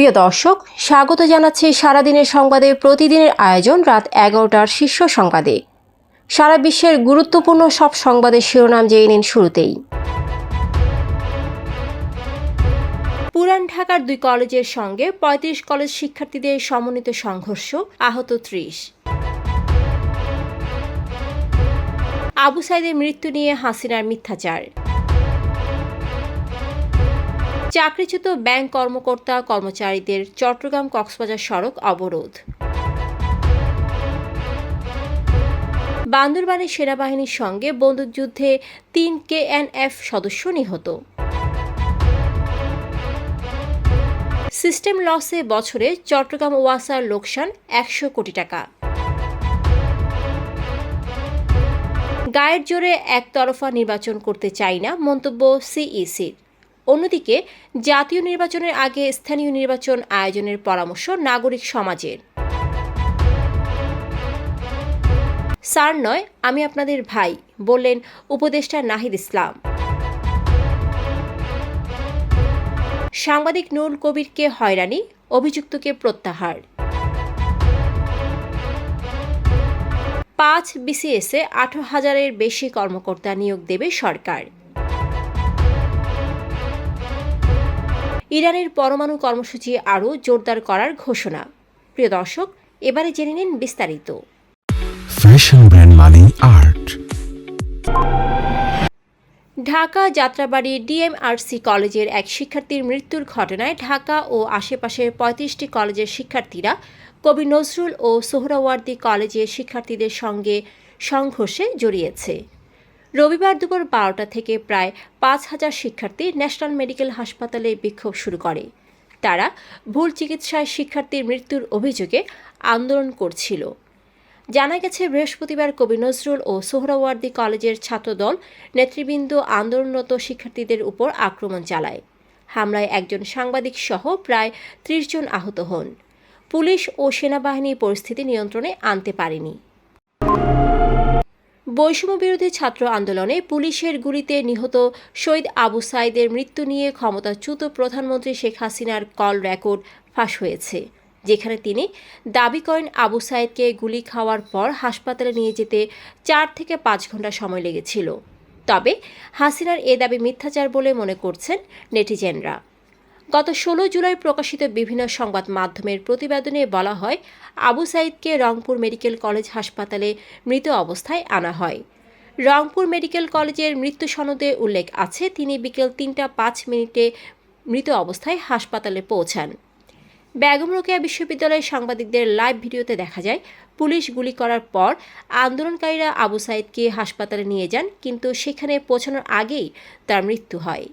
প্রিয় দর্শক, স্বাগত জানাচ্ছি সারাদিনের সংবাদে। প্রতিদিনের আয়োজন রাত এগারোটার শীর্ষ সংবাদে। সারা বিশ্বের গুরুত্বপূর্ণ সব সংবাদের শিরোনাম জেনে নিন শুরুতেই। পুরান ঢাকার দুই কলেজের সঙ্গে পঁয়ত্রিশ কলেজ শিক্ষার্থীদের সমন্বিত সংঘর্ষ, আহত ত্রিশ। আবু সাইদের মৃত্যু নিয়ে হাসিনার মিথ্যাচার। চাকরিচ্যুত ব্যাংক কর্মকর্তা কর্মচারীদের চট্টগ্রাম কক্সবাজার সড়ক অবরোধ। বান্দরবানের সেনাবাহিনীর সঙ্গে বন্দুকযুদ্ধে তিন কেএনএফ সদস্য নিহত। সিস্টেম লসে বছরে চট্টগ্রাম ওয়াসার লোকসান একশো কোটি টাকা। গায়ের জোরে একতরফা নির্বাচন করতে চাই না মন্তব্য সিইসির। অন্যদিকে, জাতীয় নির্বাচনের আগে স্থানীয় নির্বাচন আয়োজনের পরামর্শ নাগরিক সমাজের। স্যার নয়, আমি আপনাদের ভাই, বললেন উপদেষ্টা নাহিদ ইসলাম। সাংবাদিক নুরুল কবিরকে হয়রানি, অভিযুক্তকে প্রত্যাহার। পাঁচ বিসিএসে আঠারো হাজারের বেশি কর্মকর্তা নিয়োগ দেবে সরকার। ইরানের পরমাণু কর্মসূচি আরও জোরদার করার ঘোষণা। প্রিয় দর্শক এবারে জেনে নিন বিস্তারিত। ফ্যাশন ব্র্যান্ড মানে আর্ট ঢাকা যাত্রাবাড়ি ডিএমআরসি কলেজের এক শিক্ষার্থীর মৃত্যুর ঘটনায় ঢাকা ও আশেপাশের পঁয়ত্রিশটি কলেজের শিক্ষার্থীরা কবি নজরুল ও সোহরাওয়ার্দী কলেজের শিক্ষার্থীদের সঙ্গে সংঘর্ষে জড়িয়েছে। রবিবার দুপুর বারোটা থেকে প্রায় পাঁচ হাজার শিক্ষার্থী ন্যাশনাল মেডিকেল হাসপাতালে বিক্ষোভ শুরু করে। তারা ভুল চিকিৎসায় শিক্ষার্থীর মৃত্যুর অভিযোগে আন্দোলন করছিল। জানা গেছে, বৃহস্পতিবার কবি নজরুল ও সোহরাওয়ার্দী কলেজের ছাত্রদল নেতৃবৃন্দ আন্দোলনরত শিক্ষার্থীদের উপর আক্রমণ চালায়। হামলায় একজন সাংবাদিক সহ প্রায় ত্রিশ জন আহত হন। পুলিশ ও সেনাবাহিনী পরিস্থিতি নিয়ন্ত্রণে আনতে পারেনি। বৈষম্য বিরোধী ছাত্র আন্দোলনে পুলিশের গুলিতে নিহত শহীদ আবু সাইদের মৃত্যু নিয়ে ক্ষমতাচ্যুত প্রধানমন্ত্রী শেখ হাসিনার কল রেকর্ড ফাঁস হয়েছে, যেখানে তিনি দাবি করেন আবু সাইদকে গুলি খাওয়ার পর হাসপাতালে নিয়ে যেতে চার থেকে পাঁচ ঘণ্টা সময় লেগেছিল। তবে হাসিনার এ দাবি মিথ্যাচার বলে মনে করছেন নেটিজেনরা। গত ষোলো জুলাই প্রকাশিত বিভিন্ন সংবাদ মাধ্যমের প্রতিবেদনে বলা হয়, আবু সাইদকে রংপুর মেডিকেল কলেজ হাসপাতালে মৃত অবস্থায় আনা হয়। রংপুর মেডিকেল কলেজের মৃত্যু সনদে উল্লেখ আছে, তিনি বিকেল তিনটা পাঁচ মিনিটে মৃত অবস্থায় হাসপাতালে পৌঁছান। বেগম রোকেয়া বিশ্ববিদ্যালয়ের সাংবাদিকদের লাইভ ভিডিওতে দেখা যায়, পুলিশ গুলি করার পর আন্দোলনকারীরা আবু সাইদকে হাসপাতালে নিয়ে যান, কিন্তু সেখানে পৌঁছানোর আগেই তার মৃত্যু হয়।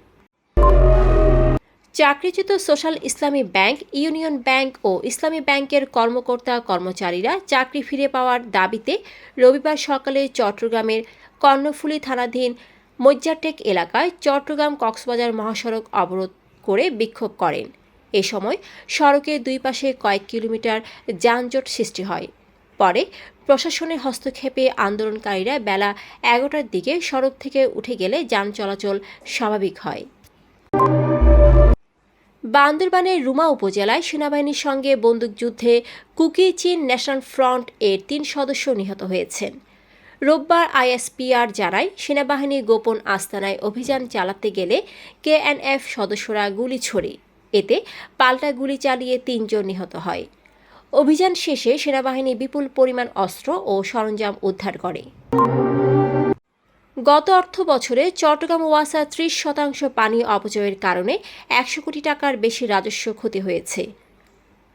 চাকরিচ্যুত সোশ্যাল ইসলামী ব্যাংক, ইউনিয়ন ব্যাংক ও ইসলামী ব্যাংকের কর্মকর্তা কর্মচারীরা চাকরি ফিরে পাওয়ার দাবিতে রবিবার সকালে চট্টগ্রামের কর্ণফুলী থানাধীন মজ্জাটেক এলাকায় চট্টগ্রাম কক্সবাজার মহাসড়ক অবরোধ করে বিক্ষোভ করেন। এ সময় সড়কের দুই পাশে কয়েক কিলোমিটার যানজট সৃষ্টি হয়। পরে প্রশাসনের হস্তক্ষেপে আন্দোলনকারীরা বেলা এগারোটার দিকে সড়ক থেকে উঠে গেলে যান চলাচল স্বাভাবিক হয়। বান্দরবানের রুমা উপজেলায় সেনাবাহিনীর সঙ্গে বন্দুকযুদ্ধে কুকি চীন ন্যাশনাল ফ্রন্ট এর তিন সদস্য নিহত হয়েছেন। রোববার আইএসপিআর জানায়, সেনাবাহিনী গোপন আস্তানায় অভিযান চালাতে গেলে কেএনএফ সদস্যরা গুলি ছোড়ে। এতে পাল্টা গুলি চালিয়ে তিনজন নিহত হয়। অভিযান শেষে সেনাবাহিনী বিপুল পরিমাণ অস্ত্র ও সরঞ্জাম উদ্ধার করে। গত অর্থ বছরে চট্টগ্রাম ওয়াসা ত্রিশ শতাংশ পানি অপচয়ের কারণে একশো কোটি টাকার বেশি রাজস্ব ক্ষতি হয়েছে।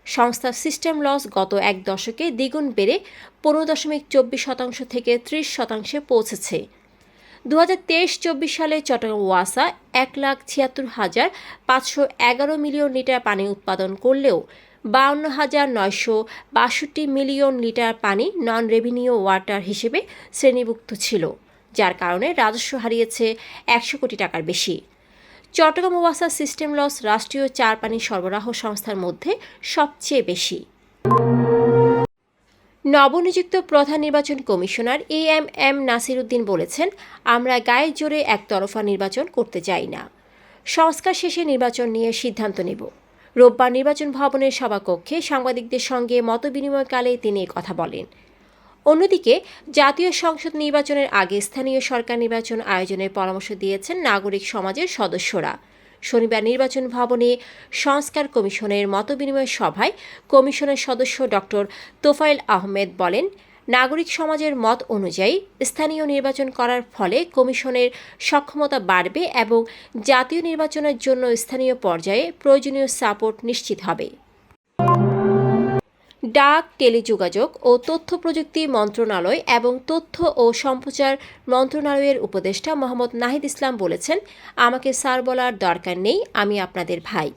সংস্থার সিস্টেম লস গত এক দশকে দ্বিগুণ বেড়ে পনেরো দশমিক চব্বিশ শতাংশ থেকে ত্রিশ শতাংশে পৌঁছেছে। দু হাজার তেইশ চব্বিশ সালে চট্টগ্রাম ওয়াসা এক লাখ ছিয়াত্তর হাজার পাঁচশো এগারো মিলিয়ন লিটার পানি উৎপাদন করলেও বাউন্ন হাজার নয়শো বাষট্টি মিলিয়ন লিটার পানি নন রেভিনিউ ওয়াটার হিসেবে শ্রেণীভুক্ত ছিল। যার কারণে রাজস্ব হারিয়েছে একশো কোটি টাকার বেশি। চট্টগ্রাম ওয়াসা সিস্টেম লস রাষ্ট্রীয় চার পানি সরবরাহ সংস্থার মধ্যে সবচেয়ে বেশি। নবনিযুক্ত প্রধান নির্বাচন commissioner A M M Nasir Uddin বলেছেন, আমরা গায়ের জোরে একতরফা নির্বাচন করতে চাই না। সংস্কার শেষে নির্বাচন নিয়ে সিদ্ধান্ত নেব। রোববার নির্বাচন ভবনের সভাকক্ষে সাংবাদিকদের সঙ্গে মতবিনিময়কালে তিনি কথা বলেন। অন্যদিকে, জাতীয় সংসদ নির্বাচনের আগে স্থানীয় সরকার নির্বাচন আয়োজনের পরামর্শ দিয়েছেন নাগরিক সমাজের সদস্যরা। শনিবার নির্বাচন ভবনে সংস্কার কমিশনের মতবিনিময় সভায় কমিশনের সদস্য ডক্টর তোফাইল আহমেদ বলেন, নাগরিক সমাজের মত অনুযায়ী স্থানীয় নির্বাচন করার ফলে কমিশনের সক্ষমতা বাড়বে এবং জাতীয় নির্বাচনের জন্য স্থানীয় পর্যায়ে প্রয়োজনীয় সাপোর্ট নিশ্চিত হবে। ডাক, টেলিযোগাযোগ ও তথ্য প্রযুক্তি মন্ত্রণালয় এবং তথ্য ও সম্প্রচার মন্ত্রণালয়ের উপদেষ্টা মোহাম্মদ নাহিদ ইসলাম বলেছেন, আমাকে স্যার বলার দরকার নেই, আমি আপনাদের ভাই।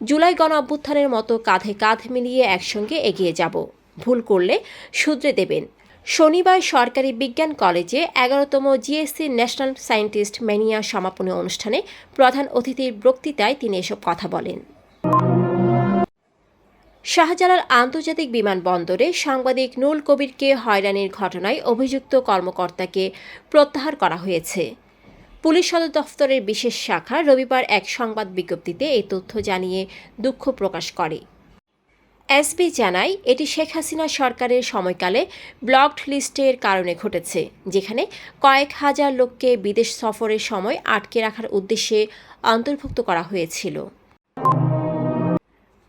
জুলাই গণ অভ্যুত্থানের মতো কাঁধে কাঁধ মিলিয়ে একসঙ্গে এগিয়ে যাব। ভুল করলে শুধরে দেবেন। শনিবার সরকারি বিজ্ঞান কলেজে এগারোতম জিএসসি ন্যাশনাল সায়েন্টিস্ট ম্যানিয়া সমাপনী অনুষ্ঠানে প্রধান অতিথির বক্তৃতায় তিনি এসব কথা বলেন। শাহজালাল আন্তর্জাতিক বিমানবন্দরে সাংবাদিক নুল কবিরকে হয়রানির ঘটনায় অভিযুক্ত কর্মকর্তাকে প্রত্যাহার করা হয়েছে। পুলিশ সদর দফতরের বিশেষ শাখা রবিবার এক সংবাদ বিজ্ঞপ্তিতে এই তথ্য জানিয়ে দুঃখ প্রকাশ করে। এসবি জানায়, এটি শেখ হাসিনা সরকারের সময়কালে ব্লকড লিস্টের কারণে ঘটেছে, যেখানে কয়েক হাজার লোককে বিদেশ সফরের সময় আটকে রাখার উদ্দেশ্যে অন্তর্ভুক্ত করা হয়েছিল।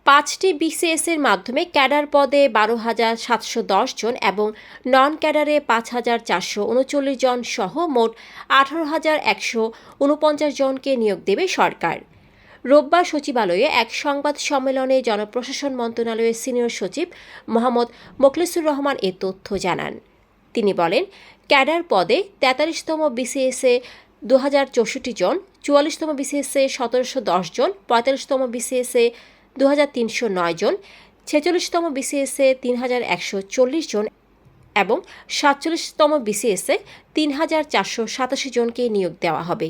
পাঁচটি বিসিএস এর মাধ্যমে ক্যাডার পদে বারো হাজার সাতশো দশ জন এবং নন ক্যাডারে পাঁচ হাজার চারশো উনচল্লিশ জন সহ মোট আঠারো হাজার একশো উনপঞ্চাশ জনকে নিয়োগ দেবে সরকার। রোববার সচিবালয়ে এক সংবাদ সম্মেলনে জনপ্রশাসন মন্ত্রণালয়ের সিনিয়র সচিব মোহাম্মদ মোখলেসুর রহমান এ তথ্য জানান। তিনি বলেন, ক্যাডার পদে তেতাল্লিশতম বিসিএসে দু হাজার চৌষট্টি জন, চুয়াল্লিশতম বিসিএসে সতেরোশো দশ জন, পঁয়তাল্লিশতম বিসিএসে দু হাজার তিনশো নয় জন, ছেচল্লিশতম বিসিএসে তিন হাজার একশো চল্লিশ জন এবং সাতচল্লিশতম বিসিএসে তিন হাজার চারশো সাতাশি জনকে নিয়োগ দেওয়া হবে।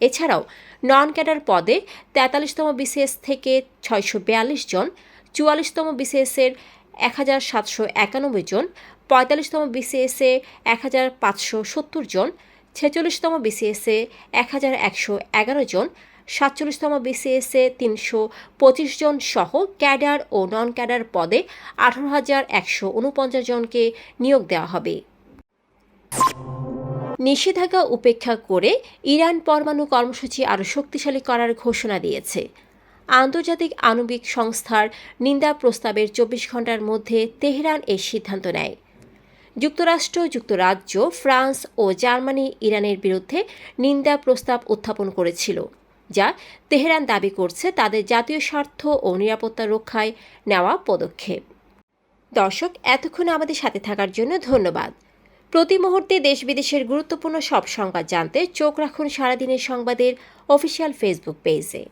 এছাড়াও নন ক্যাডার পদে তেতাল্লিশতম বিসিএস থেকে ছয়শো বিয়াল্লিশ জন, চুয়াল্লিশতম বিসিএসের এক হাজার সাতশো একানব্বই জন, পঁয়তাল্লিশতম বিসিএসে এক হাজার পাঁচশো সত্তর জন, ছেচল্লিশতম বিসিএসে এক হাজার একশো এগারো জন সাতচল্লিশতম বিসিএসে তিনশো পঁচিশ জন সহ ক্যাডার ও নন ক্যাডার পদে আঠারো হাজার একশো উনপঞ্চাশ জনকে নিয়োগ দেওয়া হবে। নিষেধাজ্ঞা উপেক্ষা করে ইরান পরমাণু কর্মসূচি আরও শক্তিশালী করার ঘোষণা দিয়েছে। আন্তর্জাতিক আণবিক সংস্থার নিন্দা প্রস্তাবের চব্বিশ ঘণ্টার মধ্যে তেহরান এই সিদ্ধান্ত নেয়। যুক্তরাষ্ট্র, যুক্তরাজ্য, ফ্রান্স ও জার্মানি ইরানের বিরুদ্ধে নিন্দা প্রস্তাব উত্থাপন করেছিল। যা তেহরান দাবি করছে তাদের জাতীয় স্বার্থ ও নিরাপত্তা রক্ষায় নেওয়া পদক্ষেপ দর্শক এতক্ষণ আমাদের সাথে থাকার জন্য ধন্যবাদ প্রতি মুহূর্তে দেশ বিদেশের গুরুত্বপূর্ণ সব সংবাদ জানতে চোখ রাখুন সারাদিনের সংবাদের অফিসিয়াল ফেসবুক পেজে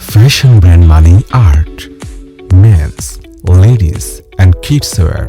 Fashion brand money art. Men's, ladies, and kids wear.